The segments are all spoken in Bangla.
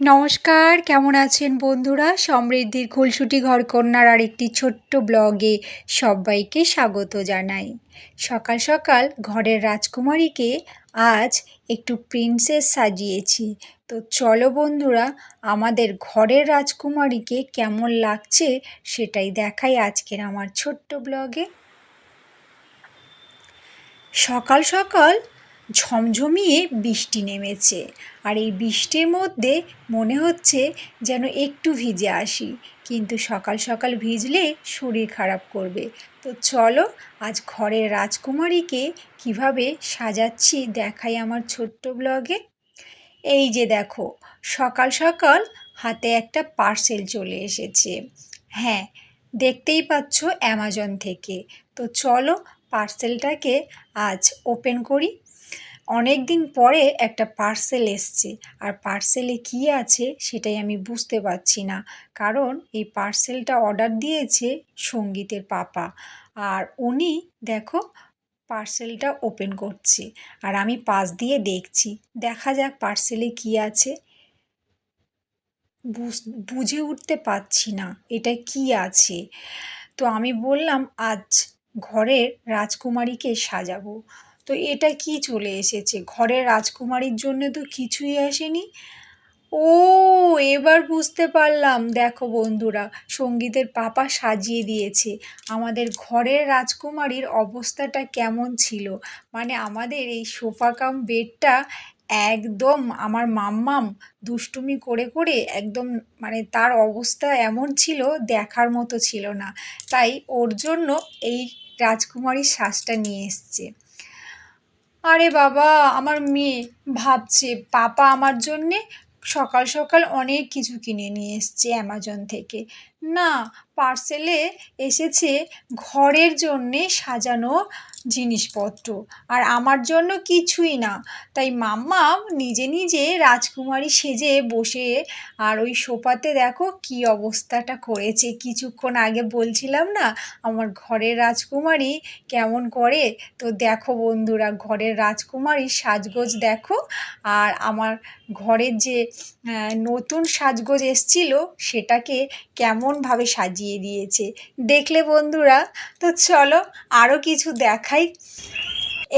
নমস্কার, কেমন আছেন বন্ধুরা? সমৃদ্ধির খুলসুটি ঘরকন্যার আরেকটি ছোট্ট ব্লগে সবাইকে স্বাগত জানাই। সকাল সকাল ঘরের রাজকুমারীকে আজ একটু প্রিন্সেস সাজিয়েছি। তো চলো বন্ধুরা, আমাদের ঘরের রাজকুমারীকে কেমন লাগছে সেটাই দেখাই আজকের আমার ছোট্ট ব্লগে। সকাল সকাল ঝমঝমিয়ে বৃষ্টি নেমেছে। আর এই বৃষ্টির মধ্যে মনে হচ্ছে যেন একটু ভিজে আসি। কিন্তু সকাল সকাল ভিজলে শরীর খারাপ করবে। তো চলো আজ ঘরের রাজকুমারীকে কীভাবে সাজাচ্ছি দেখাই আমার ছোট্ট ব্লগে। এই যে দেখো, সকাল সকাল হাতে একটা পার্সেল চলে এসেছে। হ্যাঁ দেখতেই পাচ্ছ অ্যামাজন থেকে। তো চলো পার্সেলটাকে আজ ওপেন করি। অনেক দিন পরে একটা পার্সেল এসছে। আর পার্সেলে কী আছে সেটাই আমি বুঝতে পারছি না। কারণ এই পার্সেলটা অর্ডার দিয়েছে সঙ্গীতের পাপা। আর উনি, দেখো, পার্সেলটা ওপেন করছে। আর আমি পাশ দিয়ে দেখছি। দেখা যাক পার্সেলে কী আছে। বুঝে উঠতে পারছি না। এটা কি আছে? তো আমি বললাম, আজ ঘরের রাজকুমারীকে সাজাবো। তো এটা কি চলে এসেছে? ঘরের রাজকুমারীর জন্য তো কিছুই আসেনি? ও, এবার বুঝতে পারলাম। দেখো বন্ধুরা, সঙ্গীতের পাপা সাজিয়ে দিয়েছে। আমাদের ঘরের রাজকুমারীর অবস্থাটা কেমন ছিল? মানে আমাদের এই সোফা কাম বেডটা একদম আমার মাম্মাম দুষ্টুমি করে করে একদম মানে তার অবস্থা এমন ছিল, দেখার মতো ছিল না। তাই ওর জন্য এই রাজকুমারীর শ্বাসটা নিয়ে এসছে। আরে বাবা, আমার মেয়ে ভাবছে, পাপা আমার জন্যে সকাল সকাল অনেক কিছু কিনে নিয়ে এসছে অ্যামাজন থেকে। না পার্সেলে এসেছে ঘরের জন্যে সাজানো জিনিসপত্র। আর আমার জন্য কিছুই না। তাই মাম্মা নিজে নিজে রাজকুমারী সেজে বসে, আর ওই সোফাতে দেখো কি অবস্থাটা করেছে। কিছুক্ষণ আগে বলছিলাম না, আমার ঘরের রাজকুমারী কেমন করে? তো দেখো বন্ধুরা, ঘরের রাজকুমারীর সাজগোজ দেখো। আর আমার ঘরের যে নতুন সাজগোজ এসছিল, সেটাকে কেমনভাবে সাজিয়ে দিয়েছে। দেখলে বন্ধুরা তো চলো আরও কিছু দেখাই।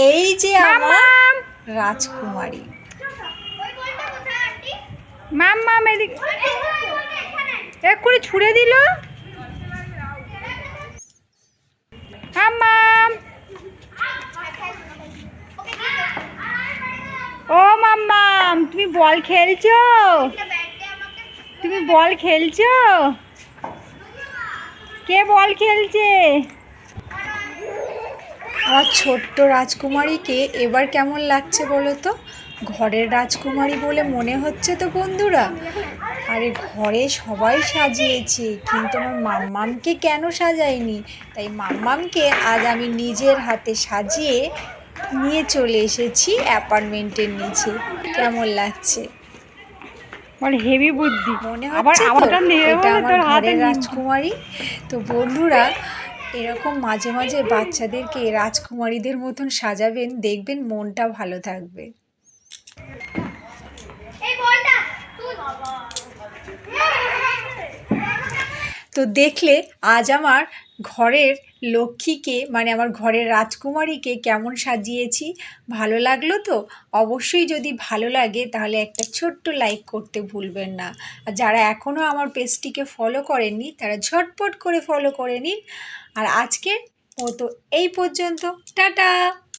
এই যে আমার রাজকুমারী। মাম মাম এদিকে এক করে ছুঁড়ে দিল? মাম ও মাম্মাম তুমি বল খেলছো? তুমি বল খেলছো? কে বল খেলছে? আমার ছোট্ট রাজকুমারীকে এবার কেমন লাগছে বলো তো? ঘরের রাজকুমারী বলে মনে হচ্ছে তো বন্ধুরা। আরে ঘরে সবাই সাজিয়েছে, কিন্তু আমার মাম্মামকে কেন সাজায়নি? তাই মাম্মামকে আজ আমি নিজের হাতে সাজিয়ে নিয়ে চলে এসেছি অ্যাপার্টমেন্টের নিচে। কেমন লাগছে? মানে হেভি বুদ্ধি। মনে আবার আমারটা তোর হাতে রাজকুমারী। তো বন্ধুরা এরকম মাঝে মাঝে বাচ্চাদেরকে রাজকুমারীদের মতন সাজাবেন দেখবেন মনটা ভালো থাকবে। তো দেখলে আজ আমার ঘরের লক্ষ্মীকে মানে আমার ঘরের রাজকুমারীকে কেমন সাজিয়েছি, ভালো লাগল তো? অবশ্যই যদি ভালো লাগে তাহলে একটা ছোট্ট লাইক করতে ভুলবেন না। আর যারা এখনও আমার পেজটিকে ফলো করেননি, তারা ঝটপট করে ফলো করে নিন। আর আজকের মতো এই পর্যন্ত। টাটা!